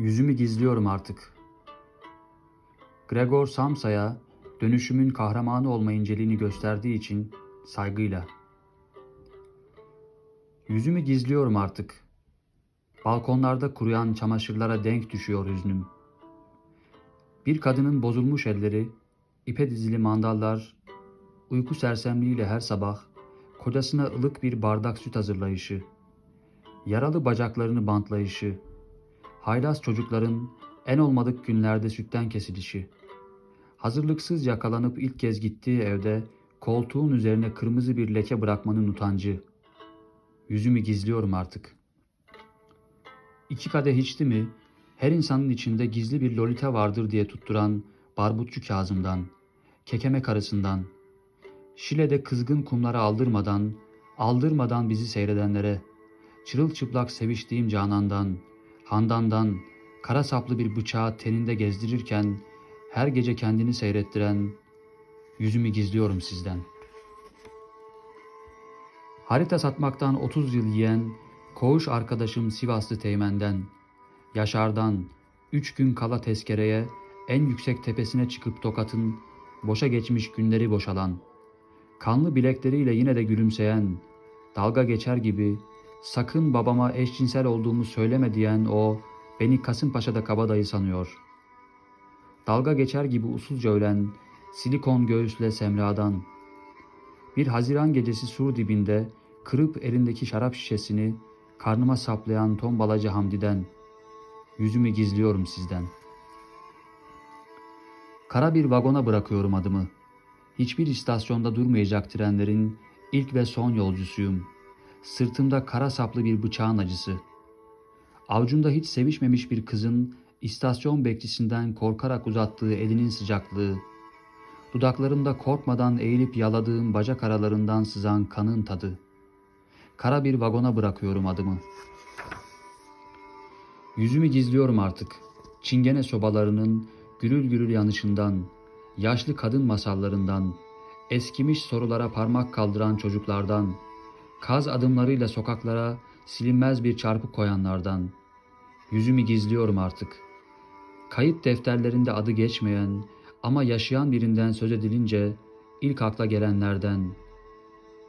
Yüzümü gizliyorum artık. Gregor Samsa'ya dönüşümün kahramanı olma inceliğini gösterdiği için saygıyla. Yüzümü gizliyorum artık. Balkonlarda kuruyan çamaşırlara denk düşüyor hüznüm. Bir kadının bozulmuş elleri, ipe dizili mandallar, uyku sersemliğiyle her sabah kocasına ılık bir bardak süt hazırlayışı, yaralı bacaklarını bantlayışı, haylaz çocukların en olmadık günlerde sütten kesilişi, hazırlıksız yakalanıp ilk kez gittiği evde koltuğun üzerine kırmızı bir leke bırakmanın utancı. Yüzümü gizliyorum artık. İki kadeh içti mi, her insanın içinde gizli bir lolita vardır diye tutturan barbutçu Kazım'dan, kekeme karısından, Şile'de kızgın kumlara aldırmadan, aldırmadan bizi seyredenlere, çırılçıplak seviştiğim Canan'dan, Handan'dan, kara saplı bir bıçağı teninde gezdirirken, her gece kendini seyrettiren, yüzümü gizliyorum sizden. Harita satmaktan 30 yıl yiyen, koğuş arkadaşım Sivaslı Teğmen'den, Yaşar'dan, üç gün kala tezkereye, en yüksek tepesine çıkıp Tokat'ın, boşa geçmiş günleri boşalan, kanlı bilekleriyle yine de gülümseyen, dalga geçer gibi, sakın babama eşcinsel olduğumu söyleme diyen o, beni Kasımpaşa'da kabadayı sanıyor. Dalga geçer gibi usulca ölen, silikon göğüsle Semra'dan, bir Haziran gecesi sur dibinde, kırıp elindeki şarap şişesini, karnıma saplayan tombalacı Hamdi'den, yüzümü gizliyorum sizden. Kara bir vagona bırakıyorum adımı. Hiçbir istasyonda durmayacak trenlerin ilk ve son yolcusuyum. Sırtımda kara saplı bir bıçağın acısı. Avcumda hiç sevişmemiş bir kızın istasyon bekçisinden korkarak uzattığı elinin sıcaklığı. Dudaklarımda korkmadan eğilip yaladığım bacak aralarından sızan kanın tadı. Kara bir vagona bırakıyorum adımı. Yüzümü gizliyorum artık. Çingene sobalarının gürül gürül yanışından, yaşlı kadın masallarından, eskimiş sorulara parmak kaldıran çocuklardan, kaz adımlarıyla sokaklara silinmez bir çarpı koyanlardan. Yüzümü gizliyorum artık. Kayıt defterlerinde adı geçmeyen ama yaşayan birinden söz edilince ilk akla gelenlerden.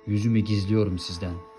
Yüzümü gizliyorum sizden.''